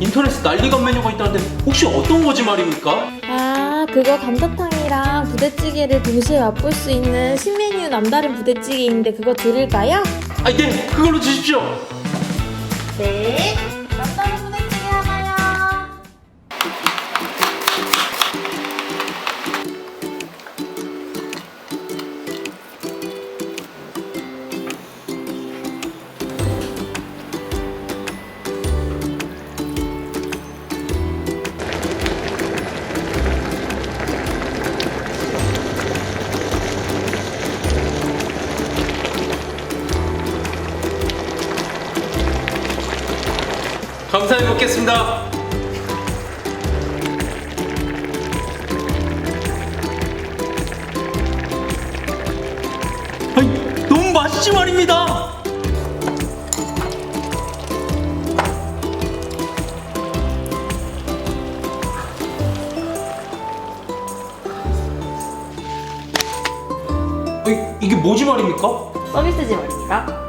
인터넷에 난리가 메뉴가 있다는데 혹시 어떤 거지 말입니까? 아, 그거 감자탕이랑 부대찌개를 동시에 맛볼 수 있는 신메뉴 남다른 부대찌개인데 그거 드릴까요? 아, 네, 그걸로 주십시오. 네. 감사히 먹겠습니다. 아이, 너무 맛있지 말입니다. 아이, 이게 뭐지 말입니까? 서비스지 말입니다.